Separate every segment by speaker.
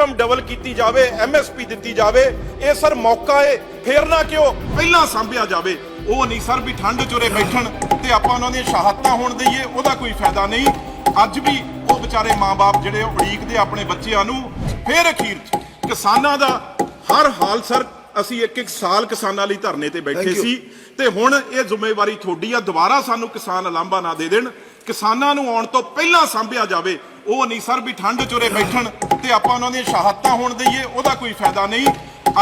Speaker 1: Income double ਕੀਤੀ ਜਾਵੇ MSP ਦਿੱਤੀ ਜਾਵੇ ਇਹ ਸਰ ਮੌਕਾ ਏ ਫੇਰ ਨਾ ਕਿਉਂ ਪਹਿਲਾਂ ਸੰਭਿਆ ਜਾਵੇ। ਉਹ ਨਹੀਂ ਸਰ ਵੀ ਠੰਡ ਚੁਰੇ ਬੈਠਣ ਤੇ ਆਪਾਂ ਉਹਨਾਂ ਦੀਆਂ ਸ਼ਹਾਦਤਾਂ ਹੋਣ ਦਈਏ ਉਹਦਾ ਕੋਈ ਫਾਇਦਾ ਨਹੀਂ। ਅੱਜ ਵੀ ਉਹ ਵਿਚਾਰੇ ਮਾਪੇ ਜਿਹੜੇ ਉਡੀਕਦੇ ਆਪਣੇ ਬੱਚਿਆਂ ਨੂੰ ਫੇਰ ਅਖੀਰ 'ਚ ਕਿਸਾਨਾਂ ਦਾ ਹਰ ਹਾਲ ਸਰ ਅਸੀਂ ਇੱਕ ਇੱਕ ਸਾਲ ਕਿਸਾਨਾਂ ਲਈ ਧਰਨੇ ਤੇ ਬੈਠੇ. ਸੀ। ਤੇ ਹੁਣ ਇਹ ਜ਼ਿੰਮੇਵਾਰੀ ਤੁਹਾਡੀ ਆ ਦੁਬਾਰਾ ਸਾਨੂੰ ਕਿਸਾਨ ਲਾਂਭਾ ਨਾ ਦੇ ਦੇਣ। ਕਿਸਾਨਾਂ ਨੂੰ ਆਉਣ ਤੋਂ ਪਹਿਲਾਂ ਸੰਭਿਆ ਜਾਵੇ। ਉਹ ਨਹੀਂ ਸਰ ਵੀ ਠੰਡ ਚੁਰੇ ਬੈਠਣ ਤੇ ਆਪਾਂ ਉਹਨਾਂ ਦੀਆਂ ਸ਼ਹਾਦਤਾਂ ਹੋਣ ਦਈਏ ਉਹਦਾ ਕੋਈ ਫਾਇਦਾ ਨਹੀਂ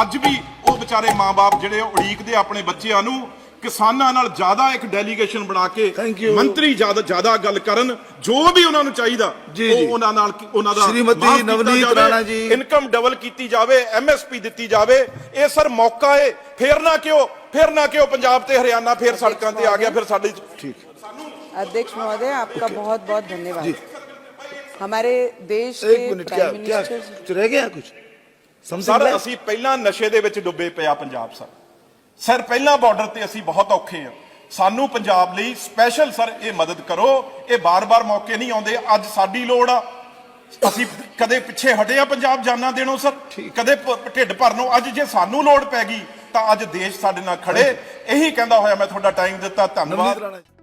Speaker 1: ਅੱਜ ਵੀ ਉਹ ਵਿਚਾਰੇ ਮਾਪੇ ਜਿਹੜੇ ਉਹ ਉਡੀਕਦੇ ਆਪਣੇ ਬੱਚਿਆਂ ਨੂੰ ਕਿਸਾਨਾਂ ਨਾਲ ਜ਼ਿਆਦਾ ਇੱਕ ਡੈਲੀਗੇਸ਼ਨ ਬਣਾ ਕੇ
Speaker 2: Thank you.
Speaker 1: ਮੰਤਰੀ ਜ਼ਿਆਦਾ ਜ਼ਿਆਦਾ ਗੱਲ ਕਰਨ ਜੋ ਵੀ ਉਹਨਾਂ ਨੂੰ ਚਾਹੀਦਾ
Speaker 2: ਜੀ,
Speaker 1: ਉਹ
Speaker 2: ਜੀ।
Speaker 1: ਉਹਨਾਂ ਨਾਲ ਉਹਨਾਂ ਦਾ
Speaker 2: ਸ਼੍ਰੀਮਤੀ
Speaker 1: ਮਾਫ਼ ਕੀਤਾ
Speaker 2: ਨਵਨੀਤ
Speaker 1: ਜਾਵੇ,
Speaker 2: ਰਾਣਾ ਜੀ।
Speaker 1: ਇਨਕਮ ਡਬਲ ਕੀਤੀ ਜਾਵੇ ਐਮਐਸਪੀ ਦਿੱਤੀ ਜਾਵੇ ਇਹ ਸਰ ਮੌਕਾ ਏ ਫੇਰ ਨਾ ਕਿਉਂ ਫੇਰ ਨਾ ਕਿਉਂ ਪੰਜਾਬ ਤੇ ਹਰਿਆਣਾ ਫੇਰ ਸੜਕਾਂ ਤੇ ਆ ਗਿਆ ਫਿਰ ਸਾਡੇ
Speaker 2: ठीक
Speaker 3: अध्यक्ष महोदय आपका बहुत बहुत धन्यवाद हमारे देश
Speaker 2: एक
Speaker 3: के
Speaker 2: मिनट क्या
Speaker 3: प्राइम
Speaker 2: क्या
Speaker 3: मिनिस्टर
Speaker 2: कुछ रह गया कुछ समथिंग
Speaker 1: ਸਰ
Speaker 2: left?
Speaker 1: ਅਸੀਂ ਪਹਿਲਾਂ ਨਸ਼ੇ ਦੇ ਵਿੱਚ ਡੁੱਬੇ ਪਿਆ ਪੰਜਾਬ ਸਰ ਸਰ ਪਹਿਲਾਂ ਬਾਰਡਰ ਤੇ ਅਸੀਂ ਬਹੁਤ ਔਖੇ ਆ ਸਾਨੂੰ ਪੰਜਾਬ ਲਈ ਸਪੈਸ਼ਲ ਸਰ ਇਹ ਮਦਦ ਕਰੋ ਇਹ ਬਾਰ-ਬਾਰ ਮੌਕੇ ਨਹੀਂ ਆਉਂਦੇ ਅੱਜ ਸਾਡੀ ਲੋੜ ਆ ਅਸੀਂ ਕਦੇ ਪਿੱਛੇ ਹਟੇ ਆ ਪੰਜਾਬ ਜਾਨਾਂ ਦੇਣੋਂ ਸਰ ਕਦੇ ਪ- ਢਿੱਡ ਭਰਨੋਂ ਅੱਜ ਜੇ ਸਾਨੂੰ ਲੋੜ ਪੈ ਗਈ ਤਾਂ ਅੱਜ ਦੇਸ਼ ਸਾਡੇ ਨਾਲ ਖੜੇ ਇਹੀ ਕਹਿੰਦਾ ਹੋਇਆ ਮੈਂ ਤੁਹਾਡਾ ਟਾਈਮ ਦਿੱਤਾ ਧੰਨਵਾਦ
Speaker 2: नवनीत राणा जी।